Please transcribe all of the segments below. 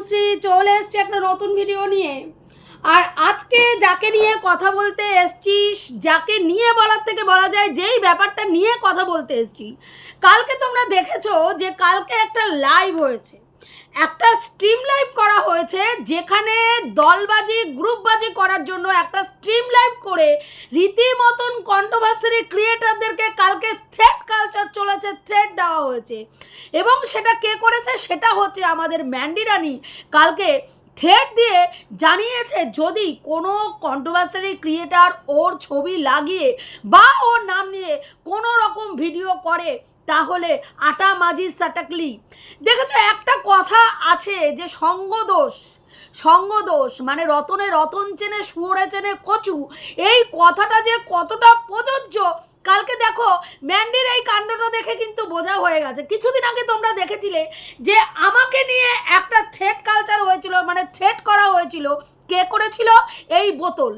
তনুশ্রী চলে এসছি একটা নতুন ভিডিও নিয়ে। আর আজকে যাকে নিয়ে কথা বলতে এসছি, যাকে নিয়ে বলার থেকে বলা যায় যেই ব্যাপারটা নিয়ে কথা বলতে এসছি, কালকে তোমরা দেখেছ যে কালকে একটা লাইভ হয়েছে। একটা স্ট্রিম লাইভ করা হয়েছে যেখানে দলবাজি গ্রুপবাজি করার জন্য একটা স্ট্রিম লাইভ করে রীতিমতন কন্ট্রোভার্সারি ক্রিয়েটারদেরকে কালকে থ্রেড কালচার চলেছে থ্রেড দেওয়া হয়েছে। এবং সেটা কে করেছে? সেটা হচ্ছে আমাদের ম্যান্ডিরানি কালকে থ্রেড দিয়ে জানিয়েছে যদি কোনো কন্ট্রোভার্সারি ক্রিয়েটার ওর ছবি লাগিয়ে বা ওর নাম নিয়ে কোনো রকম ভিডিও করে, তাহলে আটা মাঝি সাটাকলি। দেখেছ, একটা কথা আছে যে সঙ্গদোষ সঙ্গদোষ মানে রতনে রতন চেনে সুরে চেনে কচু, এই কথাটা যে কতটা প্রযোজ্য কালকে দেখো ম্যান্ডির এই কাণ্ডটা দেখে কিন্তু বোঝা হয়ে গেছে। কিছুদিন আগে তোমরা দেখেছিলে যে আমাকে নিয়ে একটা থ্রেট কালচার হয়েছিল মানে থ্রেট করা হয়েছিল। কে করেছিল? এই বোতল।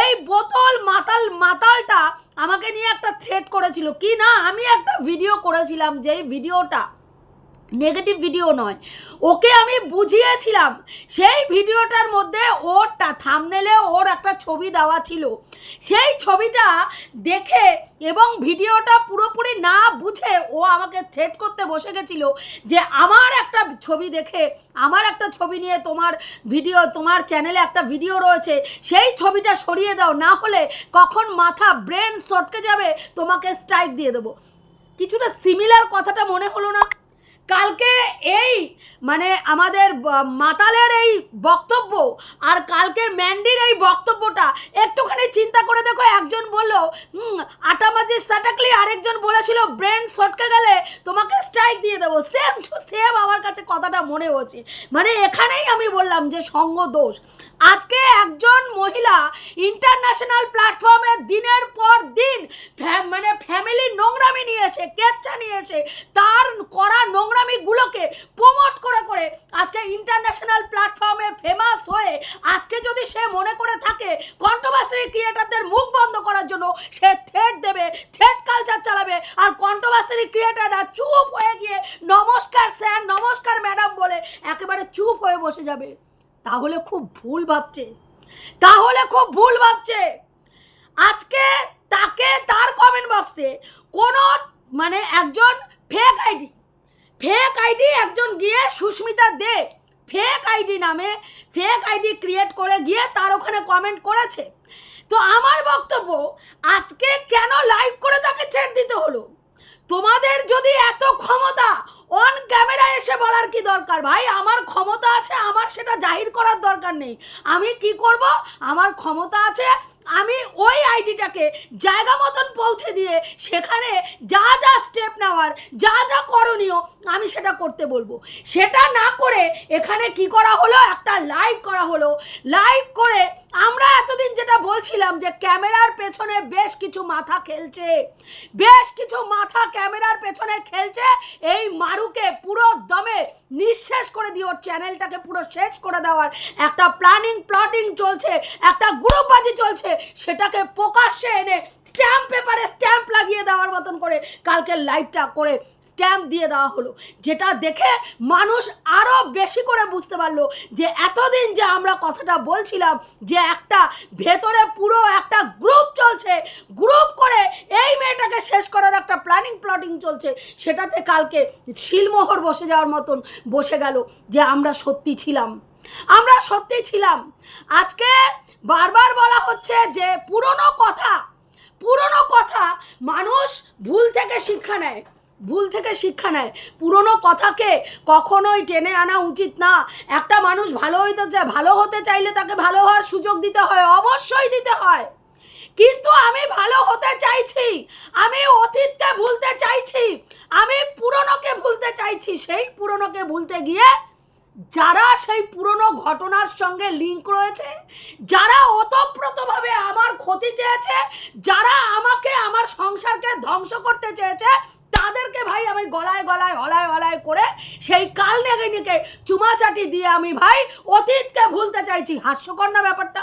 এই বোতল মাতাল, মাতালটা আমাকে নিয়ে একটা থ্রেট করেছিল। কি না, আমি একটা ভিডিও করেছিলাম যেই ভিডিওটা নেগেটিভ ভিডিও নয়। ওকে আমি বুঝিয়েছিলাম, সেই ভিডিওটার মধ্যে ওর থামনেলে ওর একটা ছবি দেওয়া ছিল। সেই ছবিটা দেখে এবং ভিডিওটা পুরোপুরি না বুঝে ও আমাকে থ্রেট করতে বসে গেছিল যে আমার একটা ছবি দেখে, আমার একটা ছবি নিয়ে তোমার ভিডিও তোমার চ্যানেলে একটা ভিডিও রয়েছে, সেই ছবিটা সরিয়ে দাও, না হলে কখন মাথা ব্রেন সটকে যাবে, তোমাকে স্ট্রাইক দিয়ে দেবো। কিছুটা সিমিলার কথাটা মনে হলো না? কালকে এই মানে আমাদের মাতালের এই বক্তব্য আর কালকের ম্যান্ডির এই বক্তব্যটা, একটুখানি চিন্তা করে দেখো, একজন বলল, হুম, আটা মাঝে সাটাকলি, আরেকজন বলেছিল, ব্রেন সটকে গেলে তোমাকে স্ট্রাইক দিয়ে দেবো। সেম টু সেম আমার কাছে কথাটা মনে হচ্ছে মানে এখানেই আমি বললাম যে সঙ্গ দোষ। আজকে একজন মহিলা ইন্টারন্যাশনাল প্ল্যাটফর্মে দিনের পর দিন মানে ফ্যামিলি নোংরামি নিয়ে এসে, কেচ্ছা নিয়ে এসে, তার করা নোংরামিগুলোকে প্রমোট করে করে আজকে ইন্টারন্যাশনাল প্ল্যাটফর্মে ফেমাস হয়ে আজকে যদি সে মনে করে থাকে কন্ট্রোভার্সি ক্রিয়েটারদের মুখ বন্ধ করার জন্য সে থ্রেট দেবে থ্রেট কালচার চালাবে আর কন্ট্রোভার্সি ক্রিয়েটাররা চুপ হয়ে গিয়ে নমস্কার স্যার নমস্কার ম্যাডাম বলে একেবারে চুপ হয়ে বসে যাবে। তাহলে খুব ভুল ভাবছে। তাহলে খুব ভুল ভাবছে। আজকে তাকে তার কমেন্ট বক্সে কোনো মানে একজন ফেক আইডি ফেক আইডি একজন গিয়ে সুস্মিতা দে। ফেক আইডি নামে ফেক আইডি ক্রিয়েট করে গিয়ে তার ওখানে কমেন্ট করেছে। তো আমার বক্তব্য, আজকে কেন লাইভ করে তাকে ছেড় দিতে হলো? তোমাদের যদি এত ক্ষমতা অন ক্যামেরা এসে বলার কি দরকার ভাই? আমার ক্ষমতা আছে, আমার সেটা জাহির করার দরকার নেই। আমি কি করব? আমার ক্ষমতা আছে, আমি ওই আইডিটাকে জায়গা মতন পৌঁছে দিয়ে সেখানে যা যা স্টেপ নেওয়ার, যা যা করণীয় আমি সেটা করতে বলব। সেটা না করে এখানে কি করা হলো? একটা লাইভ করা হলো। লাইভ করে আমরা এতদিন যেটা বলছিলাম যে ক্যামেরার পেছনে বেশ কিছু মাথা খেলছে। বেশ কিছু মাথা ক্যামেরার পেছনে খেলছে। এই মারুকে পুরো দমে নিঃশেষ করে দিয়ে ওর চ্যানেলটাকে পুরো শেষ করে দেওয়ার একটা প্ল্যানিং প্লটিং চলছে, একটা গ্রুপবাজি চলছে। সেটাকে প্রকাশ্যে এনে স্ট্যাম্প পেপারে স্ট্যাম্প লাগিয়ে দেওয়ার মতন করে কালকে লাইভটা করে স্ট্যাম্প দিয়ে দেওয়া হলো। যেটা দেখে মানুষ আরও বেশি করে বুঝতে পারল যে এতদিন যে আমরা কথাটা বলছিলাম যে একটা ভেতরে পুরো একটা গ্রুপ চলছে গ্রুপ করে এই মেয়েটাকে শেষ করার একটা প্ল্যানিং প্লটিং চলছে, সেটাতে কালকে শিলমোহর বসে যাওয়ার মতন বসে গেল যে আমরা সত্যি ছিলাম। আমরা সত্যি ছিলাম। আজকে বারবার বলা হচ্ছে যে পুরনো কথা পুরনো কথা মানুষ ভুল থেকে শিক্ষা নেয়। ভুল থেকে শিক্ষা নেয়। পুরনো কথাকে কখনোই টেনে আনা উচিত না। একটা মানুষ ভালো হইতে চায়, ভালো হতে চাইলে তাকে ভালো হওয়ার সুযোগ দিতে হয়, অবশ্যই দিতে হয়। কিন্তু আমি ভালো হতে চাইছি, আমি অতীতকে ভুলতে চাইছি, আমি পুরনোকে ভুলতে চাইছি, সেই পুরনোকে ভুলতে গিয়ে যারা সেই পুরনো ঘটনার সঙ্গে লিঙ্ক রয়েছে, যারা ওতপ্রোতভাবে আমার ক্ষতি চেয়েছে, যারা আমাকে আমার সংসারকে ধ্বংস করতে চেয়েছে তাদেরকে ভাই আমি গলায় গলায়, হলায় হলায় করে সেই কাল নেগে নিকে চুমাচাটি দিয়ে আমি ভাই অতীতকে ভুলতে চাইছি। হাস্যকর না ব্যাপারটা?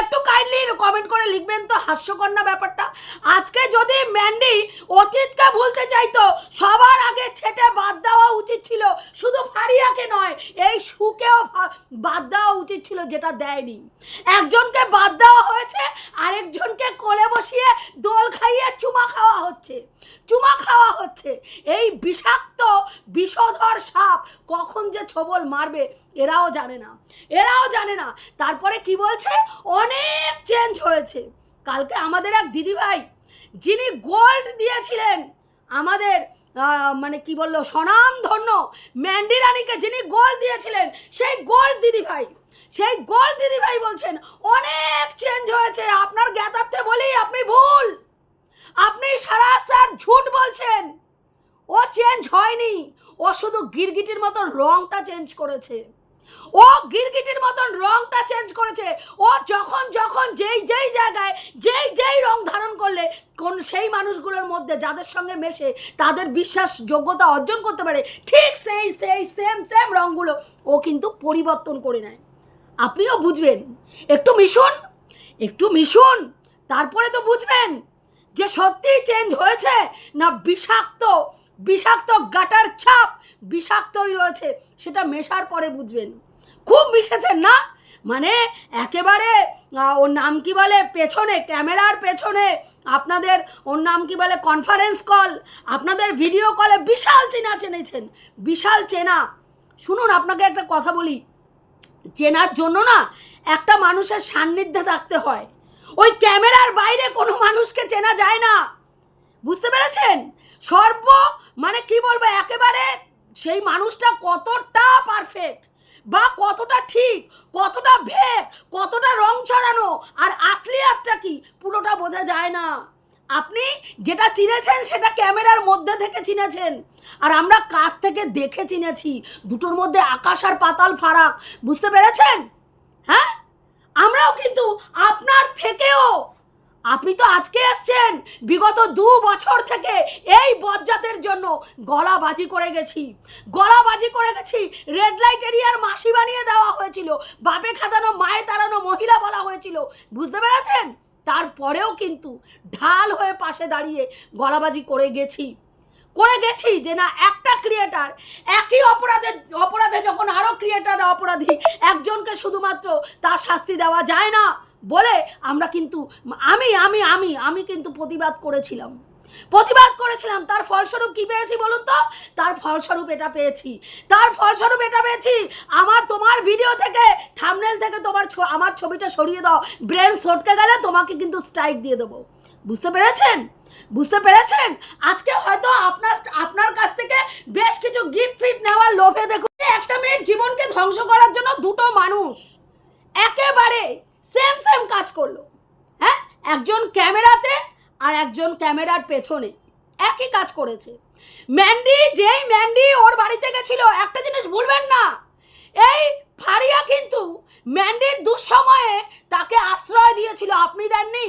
একটু কাইন্ডলি কমেন্ট করে লিখবেন তো, হাস্যকর না ব্যাপারটা? আজকে যদি ম্যান্ডি অতীতকে ভুলতে চাইতো, সবার আগে ছেটে বাদ দেওয়া উচিত ছিল। শুধু ফারিয়াকে নয়, এই সুকেও বাদ দেওয়া উচিত ছিল যেটা দেয়নি। একজনকে বাদ দেওয়া হয়েছে, আরেকজনকে কোলে বসিয়ে দোল খাইয়ে চুমা খাওয়া হচ্ছে। চুমা খাওয়া হচ্ছে। এই বিষাক্ত, বিষধর সাপ কখন যে ছবল মারবে, এরাও জানে না। এরাও জানে না। তারপরে কি বলছে? অনেক চেঞ্জ হয়েছে। কালকে আমাদের এক দিদিভাই, যিনি গোল্ড দিয়েছিলেন, আমাদের মানে কি বলল স্বনাম ধন্য ম্যান্ডি রানীকে যিনি গোল্ড দিয়েছিলেন, সেই গোল্ড দিদিভাই। সেই গোল্ড দিদিভাই বলছেন, অনেক চেঞ্জ হয়েছে। আপনার জ্ঞাতার্থে বলি, আপনি ভুল। আপনি সারা ঝুট বলছেন। ও চেঞ্জ হয়নি। ও শুধু গিরগিটির মতন রংটা চেঞ্জ করেছে। ও গিরগিটির মতন রংটা চেঞ্জ করেছে। ও যখন যখন যেই যেই জায়গায়, যেই যেই রং ধারণ করলে, কোন সেই মানুষগুলোর মধ্যে যাদের সঙ্গে মেশে, তাদের বিশ্বাস যোগ্যতা অর্জন করতে পারে, ঠিক সেই সেই সেম সেম রংগুলো ও কিন্তু পরিবর্তন করে নেয়। আপনিও বুঝবেন। একটু মিশুন একটু মিশুন, তারপরে তো বুঝবেন। যে সত্যি চেঞ্জ হয়েছে না বিষাক্ত বিষাক্ত গাটার ছাপ বিষাক্তই রয়েছে সেটা মেশার পরে বুঝবেন। খুব মিশেছেন না? মানে একেবারে ওর নাম কি বলে? পেছনে, ক্যামেরার পেছনে আপনাদের, ওর নাম কি বলে? কনফারেন্স কল আপনাদের ভিডিও কলে বিশাল চেনা চেনেছেন, বিশাল চেনা। শুনুন, আপনাকে একটা কথা বলি। চেনার জন্য না একটা মানুষের সান্নিধ্যে থাকতে হয়। ওই ক্যামেরার বাইরে কোনো মানুষকে চেনা যায় না। বুঝতে পেরেছেন? সর্ব মানে কি বলব, একেবারে সেই মানুষটা কতটা পারফেক্ট বা কতটা ঠিক, কতটা ভেদ, কতটা রং ছড়ানো আর আসলিয়াতটা কি, পুরোটা বোঝা যায় না। আপনি যেটা চিনেছেন সেটা ক্যামেরার মধ্যে থেকে চিনেছেন। আর আমরা কাছ থেকে দেখে চিনেছি, দুটোর মধ্যে আকাশ আর পাতাল ফারাক। বুঝতে পেরেছেন? হ্যাঁ? আমরাও কিন্তু আপনার থেকেও। আপনি তো আজকে এসছেন, বিগত দু বছর থেকে এই বজ্জাতের জন্য গলাবাজি করে গেছি। গলাবাজি করে গেছি রেড লাইট এরিয়ার মাসি বানিয়ে দেওয়া হয়েছিল, বাপে খাদানো, মায়ে তাড়ানো, মহিলা বলা হয়েছিল। বুঝতে পেরেছেন? তারপরেও কিন্তু ঢাল হয়ে পাশে দাঁড়িয়ে গলাবাজি করে গেছি। করে গেছি যে না, একটা ক্রিয়েটার একই অপরাধে অপরাধে যখন আরও ক্রিয়েটার অপরাধী, একজনকে শুধুমাত্র তার শাস্তি দেওয়া যায় না বলে আমরা কিন্তু, আমি আমি আমি আমি কিন্তু প্রতিবাদ করেছিলাম। প্রতিবাদ করেছিলাম, তার ফলস্বরূপ কি পেয়েছি বলুন তো? তার ফলস্বরূপ এটা পেয়েছি। তার ফলস্বরূপ এটা পেয়েছি, আমার তোমার ভিডিও থেকে থামনেল থেকে তোমার আমার ছবিটা সরিয়ে দাও। ব্রেন সটকে গেলে তোমাকে কিন্তু স্ট্রাইক দিয়ে দেবো। বুঝতে পেরেছেন? বুঝতে পেরেছেন? আজকে হয়তো আপনার আপনার কাছ থেকে বেশ কিছু গিফট ফিট নেওয়ার লোভে দেখুন একটা মেয়ের জীবনকে ধ্বংস করার জন্য দুটো মানুষ একেবারে সেম সেম কাজ করল। হ্যাঁ? একজন ক্যামেরাতে আর একজন ক্যামেরার পেছনে। একই কাজ করেছে। ম্যান্ডি, যেই ম্যান্ডি ওর বাড়িতে গেছিল, একটা জিনিস ভুলবেন না। এই ফারিয়া কিন্তু ম্যান্ডির দুঃসময়ে তাকে আশ্রয় দিয়েছিল। আপনি দেননি?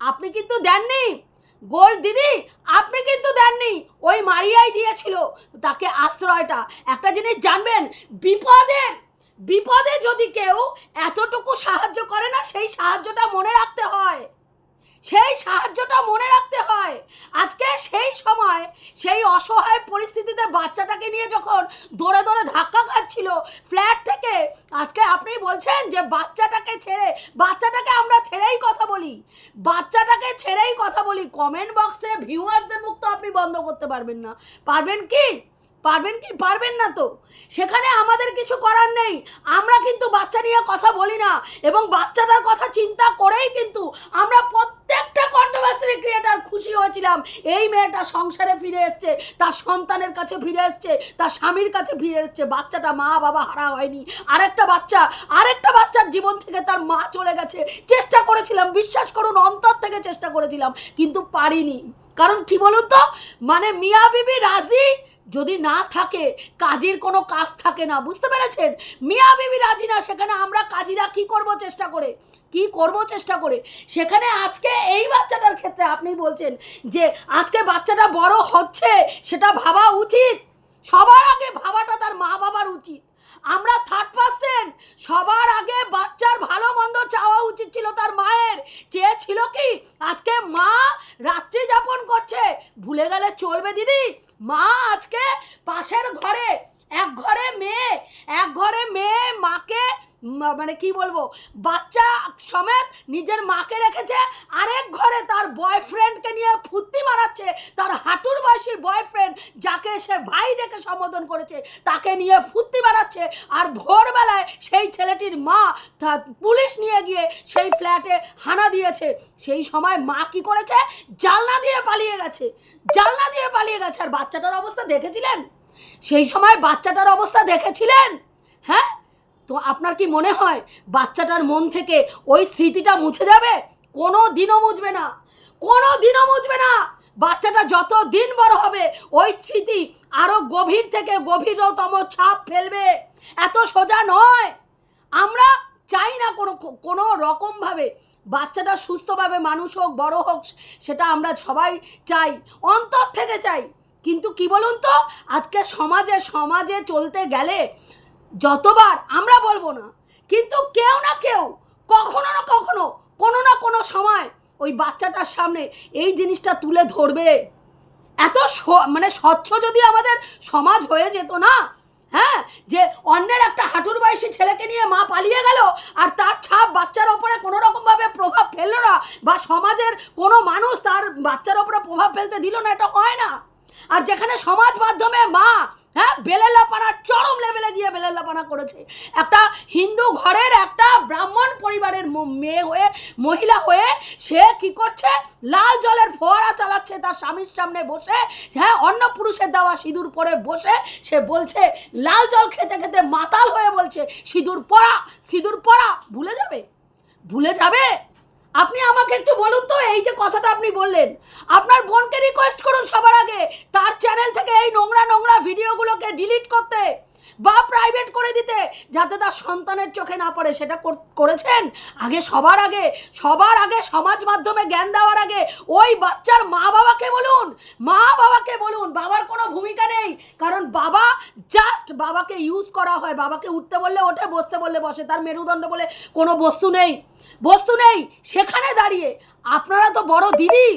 আপনি কিন্তু দেননি। গোল দিদি, আপনি কিন্তু দেননি। ওই মারিয়াই দিয়েছিল তাকে আশ্রয়টা। একটা জিনিস জানবেন, বিপদের, বিপদে যদি কেউ এতটুকু সাহায্য করে না, সেই সাহায্যটা মনে রাখতে হয়। সেই সাহায্যটা মনে রাখতে হয়। আজকে সেই সময়, সেই অসহায় পরিস্থিতিতে বাচ্চাটাকে নিয়ে যখন দৌড়ে দৌড়ে ধাক্কা খাচ্ছিল ফ্ল্যাট থেকে, আজকে আপনি বলছেন যে বাচ্চাটাকে ছেড়ে, বাচ্চাটাকে আমরা ছেড়েই কথা বলি। বাচ্চাটাকে ছেড়েই কথা বলি। কমেন্ট বক্সে ভিউয়ারদের মুখ তো আপনি বন্ধ করতে পারবেন না। পারবেন কি? পারবেন কি? পারবেন না তো। সেখানে আমাদের কিছু করার নেই। আমরা কিন্তু বাচ্চা নিয়ে কথা বলি না। এবং বাচ্চাটার কথা চিন্তা করেই কিন্তু আমরা প্রত্যেকটা কন্ট্রোভার্সি ক্রিয়েটার খুশি হয়েছিলাম। এই মেয়েটা সংসারে ফিরে এসছে, তার সন্তানের কাছে ফিরে এসছে, তার স্বামীর কাছে ফিরে এসছে। বাচ্চাটা মা বাবা হারা হয়নি। আরেকটা বাচ্চা, আরেকটা বাচ্চার জীবন থেকে তার মা চলে গেছে। চেষ্টা করেছিলাম, বিশ্বাস করুন, অন্তর থেকে চেষ্টা করেছিলাম, কিন্তু পারিনি। কারণ কি বলুন তো? মানে মিয়া বিবি রাজি? যদি না থাকে, কাজের কোনো কাজ থাকে না, বুঝতে পেরেছেন? মিয়া বিবি রাজি না, সেখানে আমরা কাজীরা কি করব চেষ্টা করে? কি করব চেষ্টা করে? সেখানে আজকে এই বাচ্চাটার ক্ষেত্রে আপনি বলছেন যে, আজকে বাচ্চাটা বড় হচ্ছে, সেটা ভাবা উচিত। সবার আগে ভাবাটা তার মা বাবার উচিত। আমরা থার্ড পার্সেন্ট সবার আগে বাচ্চার ভালো মন্দ চাওয়া উচিত ছিল তার মায়ের। চেয়েছিল কি? আজকে মা রাত্রি যাপন করছে। ভুলে গেলে চলবে দিদি। মা আজকে পাশের ঘরে এক ঘরে মেয়ে এক ঘরে মেয়ে মাকে মানে কি বলব? বাচ্চা সমেত নিজের মাকে রেখেছে, আরেক ঘরে তার বয়ফ্রেন্ডকে নিয়ে ফুর্তি মারাচ্ছে, তার হাঁটুর বয়সী বয়ফ্রেন্ড যাকে সে ভাই ডেকে সম্বোধন করেছে, তাকে নিয়ে ফুর্তি মারাচ্ছে, আর ভোরবেলায় সেই ছেলেটির মা পুলিশ নিয়ে গিয়ে সেই ফ্ল্যাটে হানা দিয়েছে। সেই সময় মা কি করেছে? জালনা দিয়ে পালিয়ে গেছে। জালনা দিয়ে পালিয়ে গেছে। আর বাচ্চাটার অবস্থা দেখেছিলেন? সেই সময় বাচ্চাটার অবস্থা দেখেছিলেন? হ্যাঁ? তো আপনার কি মনে হয় বাচ্চাটার মন থেকে ওই স্মৃতিটা মুছে যাবে? কোনো দিনও মুছবে না। কোনো দিনও মুছবে না। বাচ্চাটা যত দিন বড় হবে, ওই স্মৃতি আরও গভীর থেকে গভীরতম ছাপ ফেলবে। এত সোজা নয়। আমরা চাই না কোনো কোনো রকমভাবে বাচ্চাটা সুস্থভাবে মানুষ হোক, বড় হোক, সেটা আমরা সবাই চাই, অন্তর থেকে চাই। কিন্তু কি বলুন তো, আজকে সমাজে সমাজে চলতে গেলে যতবার আমরা বলব না, কিন্তু কেউ না কেউ, কখনো না কখনো, কোনো না কোনো সময় ওই বাচ্চাটার সামনে এই জিনিসটা তুলে ধরবে। এত মানে স্বচ্ছ যদি আমাদের সমাজ হয়ে যেত না হ্যাঁ যে অন্যের একটা হাঁটুর বয়সী ছেলেকে নিয়ে মা পালিয়ে গেল আর তার ছাপ বাচ্চার ওপরে কোনো রকমভাবে প্রভাব ফেলল না বা সমাজের কোনো মানুষ তার বাচ্চার ওপরে প্রভাব ফেলতে দিল না, এটা হয় না। আর যেখানে সমাজ মাধ্যমে মা হ্যাঁ বেলেল্লাপানার চরম লেভেলে গিয়ে বেলেল্লাপানা করেছে। একটা হিন্দু ঘরের একটা ব্রাহ্মণ পরিবারের মেয়ে হয়ে, মহিলা হয়ে সে কি করছে? লাল জলের ফোয়ারা চালাচ্ছে তার স্বামীর সামনে বসে হ্যাঁ অন্য পুরুষের দেওয়া সিঁদুর পরে বসে সে বলছে, লাল জল খেতে খেতে মাতাল হয়ে বলছে, সিঁদুর পরা সিঁদুর পরা ভুলে যাবে? ভুলে যাবে? আপনি আমাকে একটু বলুন তো, এই যে কথাটা আপনি বললেন। আপনার বোনকে রিকোয়েস্ট করুন সবার আগে, তার চ্যানেল থেকে এই নোংরা নোংরা ভিডিওগুলোকে ডিলিট করতে। বা প্রাইভেট করে দিতে, যাতে তার সন্তানের চোখে না পড়ে। সেটা করেছেন? আগে সবার আগে সবার আগে সমাজ মাধ্যমে জ্ঞান দেওয়ার আগে ওই বাচ্চার মা বাবাকে বলুন, মা বাবাকে বলুন, বাবার কোনো ভূমিকা নেই। কারণ বাবা জাস্ট বাবাকে ইউজ করা হয়। বাবাকে উঠতে বললে ওঠে, বসতে বললে বসে। তার মেরুদণ্ড বলে কোনো বস্তু নেই। বস্তু নেই, সেখানে দাঁড়িয়ে। আপনারা তো বড় দিদি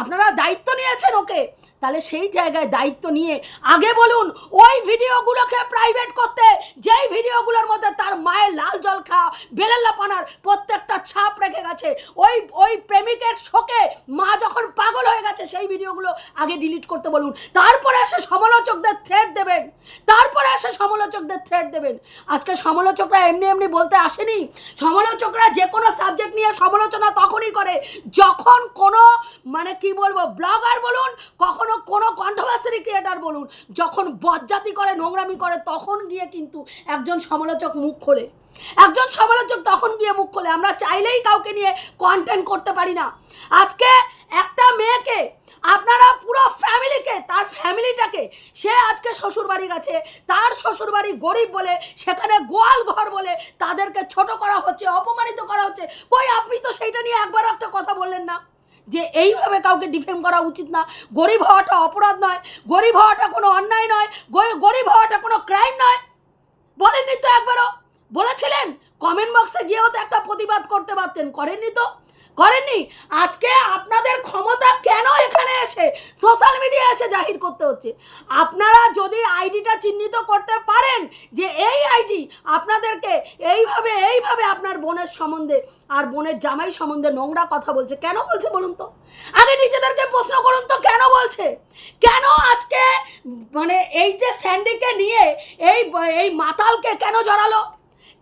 আপনারা দায়িত্ব নিয়েছেন ওকে। তাহলে সেই জায়গায় দায়িত্ব নিয়ে আগে বলুন, ওই ভিডিওগুলোকে প্রাইভেট করতে, যেই ভিডিওগুলোর মধ্যে তার মায়ের লাল জল খাওয়া বেলেল্লাপানার প্রত্যেকটা ছাপ রেখে গেছে, ওই ওই প্রেমিকের শোকে মা যখন পাগল হয়ে গেছে, সেই ভিডিওগুলো আগে ডিলিট করতে বলুন। তারপরে এসে সমালোচকদের থ্রেড দেবেন। তারপরে এসে সমালোচকদের থ্রেড দেবেন। আজকে সমালোচকরা এমনি এমনি বলতে আসেনি। সমালোচকরা যে কোনো সাবজেক্ট নিয়ে সমালোচনা তখনই করে, যখন কোনো মানে কি বলব? ব্লগার বলুন, কখনো কোনো কন্ট্রোভার্সারি ক্রিয়েটার বলুন, যখন বজ্জাতি করে, নোংরামি করে, তখন গিয়ে কিন্তু একজন সমালোচক মুখ খোলে। একজন সমালোচক তখন গিয়ে মুখ খোলে। আমরা চাইলেই কাউকে নিয়ে কন্টেন্ট করতে পারি না। আজকে একটা মেয়েকে, আপনারা পুরো ফ্যামিলিকে তার ফ্যামিলিটাকে সে আজকে শ্বশুর বাড়ি গেছে, তার শ্বশুর বাড়ি গরিব বলে, সেখানে গোয়াল ঘর বলে, তাদেরকে ছোট করা হচ্ছে, অপমানিত করা হচ্ছে। কই আপনি তো সেইটা নিয়ে একবার একটা কথা বললেন না? যে এইভাবে কাউকে ডিফেম করা উচিত না। গরিব হওয়াটা অপরাধ নয়, গরিব হওয়াটা কোনো অন্যায় নয় গরিব হওয়াটা কোনো ক্রাইম নয়। বলেননি তো একবারও। বলেছিলেন কমেন্ট বক্সে গিয়েও তো একটা প্রতিবাদ করতে পারতেন, করেননি তো। করেননি। আজকে আপনাদের ক্ষমতা কেন এখানে এসে সোশ্যাল মিডিয়া এসে জাহির করতে হচ্ছে? আপনারা যদি আইডিটা চিহ্নিত করতে পারেন যে এই আইডি আপনাদেরকে এইভাবে এইভাবে আপনার বোনের সম্বন্ধে আর বোনের জামাই সম্বন্ধে নোংরা কথা বলছে, কেন বলছে বলুন তো? আগে নিজেদেরকে প্রশ্ন করুন তো, কেন বলছে? কেন আজকে মানে এই যে স্যান্ডিকে নিয়ে এই এই মাতালকে কেন জড়ালো?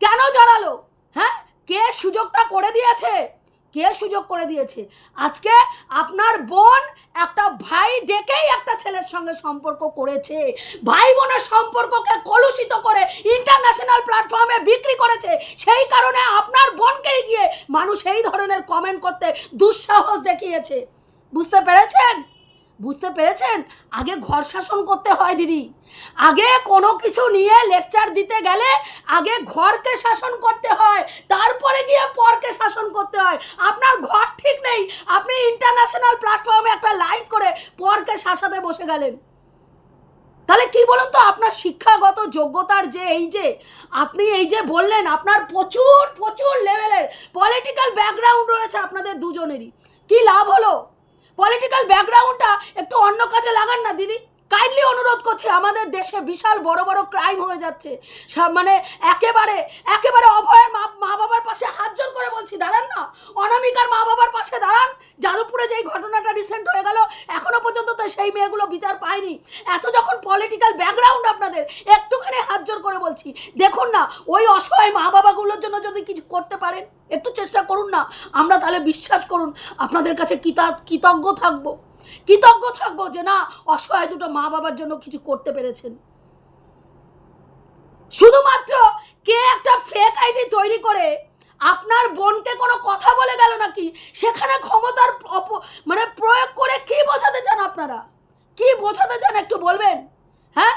কেন জড়ালো? হ্যাঁ? কে সুযোগটা করে দিয়েছে? কে সুযোগ করে দিয়েছে? আজকে আপনার বোন একটা ভাই ডেকেই একটা ছেলের সঙ্গে সম্পর্ক করেছে। ভাই বোনের সম্পর্ককে কলুষিত করে ইন্টারন্যাশনাল প্ল্যাটফর্মে বিক্রি করেছে। সেই কারণে আপনার বোনকে গিয়ে মানুষ এই ধরনের কমেন্ট করতে দুঃসাহস দেখিয়েছে। বুঝতে পেরেছেন? বুঝতে পেরেছেন? আগে ঘর শাসন করতে হয় দিদি। আগে কোনো কিছু নিয়ে লেকচার দিতে গেলে আগে ঘরকে শাসন করতে হয়, তারপরে গিয়ে পরকে শাসন করতে হয়। আপনার ঘর ঠিক নেই, আপনি ইন্টারন্যাশনাল প্ল্যাটফর্মে একটা লাইভ করে পরকে শাসাতে বসে গেলেন। তাহলে কি বলুন তো, আপনার শিক্ষাগত যোগ্যতার যে এই যে, আপনি এই যে বললেন, আপনার প্রচুর প্রচুর লেভেলের পলিটিক্যাল ব্যাকগ্রাউন্ড রয়েছে আপনাদের দুজনেরই। কি লাভ হলো? পলিটিক্যাল ব্যাকগ্রাউন্ডটা একটু অন্য কাজে লাগান না দিদি। কাইন্ডলি অনুরোধ করছি, আমাদের দেশে বিশাল বড় বড় ক্রাইম হয়ে যাচ্ছে। সব মানে একেবারে একেবারে অভয়ের মা বাবার পাশে হাত জোর করে বলছি, দাঁড়ান না। অনামিকার মা বাবার পাশে দাঁড়ান। যাদবপুরে যেই ঘটনাটা রিসেন্ট হয়ে গেল, এখনও পর্যন্ত তো সেই মেয়েগুলো বিচার পায়নি। এত যখন পলিটিক্যাল ব্যাকগ্রাউন্ড আপনাদের, একটুখানি হাত জোর করে বলছি, দেখুন না, ওই অসহায় মা বাবাগুলোর জন্য যদি কিছু করতে পারেন, একটু চেষ্টা করুন না। আমরা তাহলে বিশ্বাস করুন, আপনাদের কাছে কৃতা- কৃতজ্ঞ থাকব। কৃতজ্ঞ থাকব যে না, অসহায় দুটো মা বাবার জন্য কিছু করতে পেরেছেন। শুধুমাত্র কে একটা ফেক আইডি তৈরি করে আপনার বোনকে কোনো কথা বলে গেল নাকি? সেখানে ক্ষমতার মানে প্রয়োগ করে কি বোঝাতে চান আপনারা? কি বোঝাতে চান একটু বলবেন? হ্যাঁ?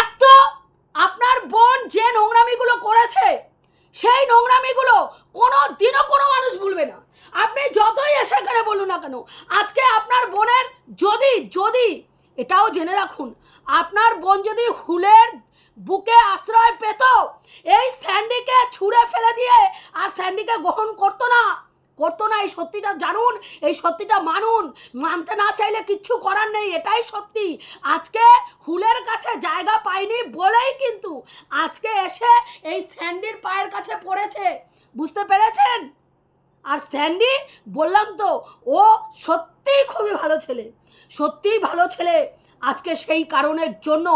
এক তো আপনার বোন যে নোংরামিগুলো করেছে সেই নোংরামিগুলো কোনো দিনও কোনো মানুষ ভুলবে না। আপনি যতই এসে এখানে বলুন না কেন, আজকে আপনার বোনের যদি যদি, এটাও জেনে রাখুন, আপনার বোন যদি হুলের বুকে আশ্রয় পেত, এই স্যান্ডিকে ছুঁড়ে ফেলে দিয়ে আর স্যান্ডিকে গ্রহণ করতো না করতো না, এই সত্যিটা জানুন, এই সত্যিটা মানুন। মানতে না চাইলে কিচ্ছু করার নেই, এটাই সত্যি। আজকে হুলের কাছে জায়গা পায়নি বলেই কিন্তু আজকে এসে এই স্যান্ডির পায়ের কাছে পড়েছে। বুঝতে পেরেছেন? আর স্যান্ডি, বললাম তো, ও সত্যিই খুবই ভালো ছেলে, সত্যিই ভালো ছেলে। আজকে সেই কারণের জন্য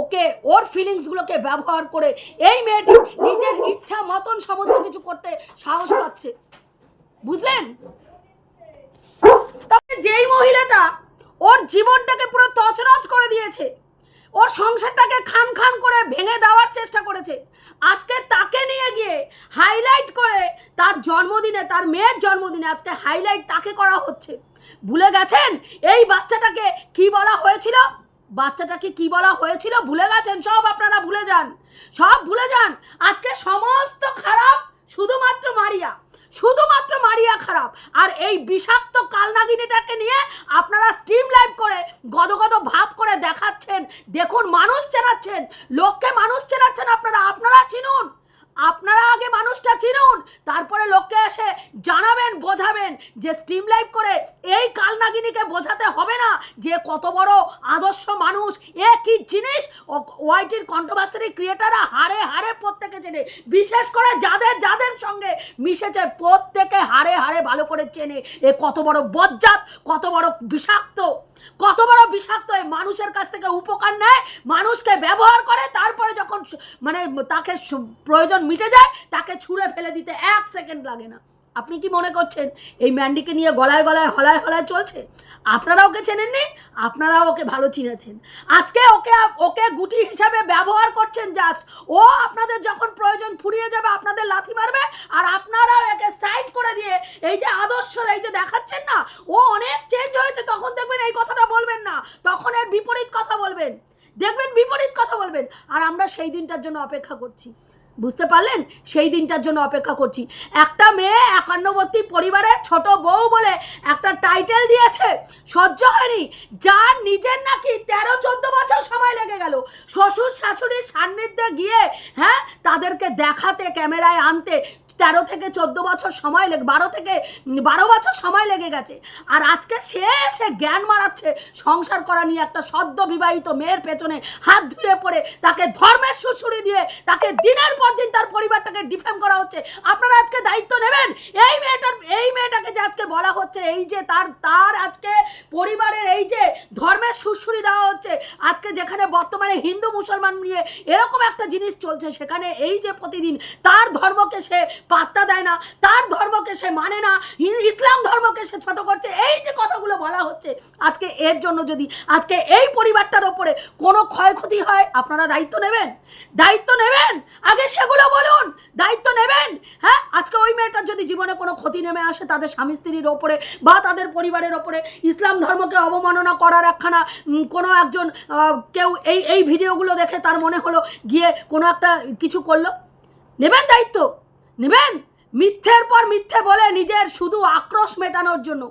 ওকে, ওর ফিলিংসগুলোকে ব্যবহার করে এই মেয়েটি নিজের ইচ্ছা মতন সমস্ত কিছু করতে সাহস পাচ্ছে। বুঝলেন? তবে যেই মহিলাটা ওর জীবনটাকে পুরো তছনছ করে দিয়েছে, ওর সংসারটাকে খান খান করে ভেঙে দেওয়ার চেষ্টা করেছে, আজকে তাকে নিয়ে গিয়ে হাইলাইট করে তার জন্মদিনে, তার মেয়ের জন্মদিনে আজকে হাইলাইট তাকে করা হচ্ছে। ভুলে গেছেন? এই বাচ্চাটাকে কি বলা হয়েছিল? বাচ্চাটাকে কি বলা হয়েছিল? ভুলে গেছেন? সব আপনারা ভুলে যান। সব ভুলে যান। আজকে সমস্ত খারাপ শুধুমাত্র মারিয়া। শুধুমাত্র মারিয়া খারাপ। আর এই বিষাক্ত কালনাগিনীটাকে নিয়ে আপনারা স্টিম লাইভ করে গদগদ ভাব করে দেখাচ্ছেন, দেখুন মানুষ চেনাচ্ছেন, লোককে মানুষ চেনাচ্ছেন আপনারা আপনারা চিনুন। আপনারা আগে মানুষটা চিনুন, তারপরে লোককে এসে জানাবেন, বোঝাবেন যে স্ট্রিম লাইভ করে এই কালনাগিনীকে বোঝাতে হবে না যে কত বড় আদর্শ মানুষ। এ কি জিনিস? ওয়াইটির কন্ট্রোভার্সারি ক্রিয়েটাররা হারে হারে প্রত্যেকে চেনে, বিশেষ করে যাদের যাদের সঙ্গে মিশেছে, প্রত্যেকে হারে হারে ভালো করে চেনে। এ কত বড় বজ্জাত, কত বড় বিষাক্ত, কত বড় বিষাক্ত এ মানুষের কাছ থেকে উপকার নেয়, মানুষকে ব্যবহার করে, তারপরে যখন মানে তাকে প্রয়োজন মিটে যায়, তাকে ছুঁড়ে ফেলে দিতে এক সেকেন্ড লাগে না। আপনি কি মনে করছেন এই ম্যান্ডিকে নিয়ে গলায় গলায় হলায় হলায় চলছে? আপনারা ওকে চেনেননি? আপনারা ওকে ভালো চিনেছেন। আজকে ওকে ওকে গুটি হিসাবে ব্যবহার করছেন জাস্ট ও আপনাদের যখন প্রয়োজন ফুরিয়ে যাবে, আপনাদের লাথি মারবে, আর আপনারাও একে সাইড করে দিয়ে এই যে আদর্শ, এই যে দেখাচ্ছেন না, ও অনেক চেঞ্জ হয়েছে, তখন দেখবেন এই কথাটা বলবেন না। তখন এর বিপরীত কথা বলবেন। দেখবেন বিপরীত কথা বলবেন। আর আমরা সেই দিনটার জন্য অপেক্ষা করছি। বুঝতে পারলেন? সেই দিনটার জন্য অপেক্ষা করছি। একটা মেয়ে একান্নবর্তী পরিবারের ছোট বউ বলে একটা টাইটেল দিয়েছে। সহ্য হয়নি। যার নিজের নাকি তেরো, চোদ্দ বছর সময় লেগে গেল। শ্বশুর শাশুড়ির সান্নিধ্যে গিয়ে হ্যাঁ তাদেরকে দেখাতে, ক্যামেরায় আনতে তেরো থেকে চোদ্দ বছর সময় লেগে, বারো থেকে বারো বছর সময় লেগে গেছে। আর আজকে সে এসে জ্ঞান মারাচ্ছে সংসার করা নিয়ে একটা সদ্য বিবাহিত মেয়ের পেছনে হাত ধুয়ে পড়ে, তাকে ধর্মের সুশুরি দিয়ে, তাকে দিনের পর দিন তার পরিবারটাকে ডিফেম করা হচ্ছে। আপনারা আজকে দায়িত্ব নেবেন? এই মেয়েটার, এই মেয়েটাকে যে আজকে বলা হচ্ছে, এই যে তার তার আজকে পরিবারের এই যে ধর্মের সুশুরি দেওয়া হচ্ছে, আজকে যেখানে বর্তমানে হিন্দু মুসলমান নিয়ে এরকম একটা জিনিস চলছে, সেখানে এই যে প্রতিদিন তার ধর্মকে সে পাত্তা দেয় না, তার ধর্মকে সে মানে না ইসলাম ধর্মকে সে ছোট করছে, এই যে কথাগুলো বলা হচ্ছে, আজকে এর জন্য যদি, আজকে এই পরিবারটার ওপরে কোনো ক্ষয়ক্ষতি হয়, আপনারা দায়িত্ব নেবেন? দায়িত্ব নেবেন? আগে সেগুলো বলুন, দায়িত্ব নেবেন? হ্যাঁ আজকে ওই মেয়েটার যদি জীবনে কোনো ক্ষতি নেমে আসে, তাদের স্বামী স্ত্রীর ওপরে বা তাদের পরিবারের ওপরে, ইসলাম ধর্মকে অবমাননা করার একখানা কোনো একজন কেউ এই এই ভিডিওগুলো দেখে তার মনে হলো, গিয়ে কোনো একটা কিছু করল? নেবেন দায়িত্ব? নেবেন? মিথ্যের পর মিথ্যে বলে নিজের শুধু আক্রোশ মেটানোর জন্য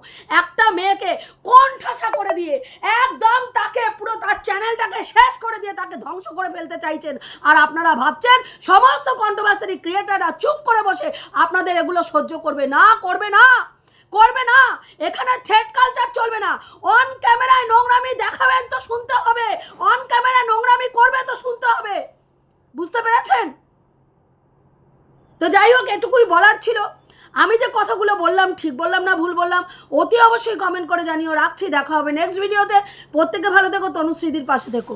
একটা মেয়েকে কণ্ঠাসা করে দিয়ে একদম তাকে পুরো তার চ্যানেলটাকে শেষ করে দিয়ে তাকে ধ্বংস করে ফেলতে চাইছেন। আর আপনারা ভাবছেন, সমস্ত কন্ট্রোভার্সারি ক্রিয়েটাররা চুপ করে বসে আপনাদের এগুলো সহ্য করবে না করবে না করবে না। এখানে থ্রেড কালচার চলবে না। অন ক্যামেরায় নোংরামি দেখাবেন তো শুনতে হবে। অন ক্যামেরায় নোংরামি করবে তো শুনতে হবে। বুঝতে পেরেছেন? তো যাই হোক, এটুকুই বলার ছিল। আমি যে কথাগুলো বললাম, ঠিক বললাম না, ভুল বললাম, অতি অবশ্যই কমেন্ট করে জানিও। রাখছি, দেখা হবে নেক্সট ভিডিওতে প্রত্যেকে ভালো থেকো, তনুশ্রীদির পাশে থেকো।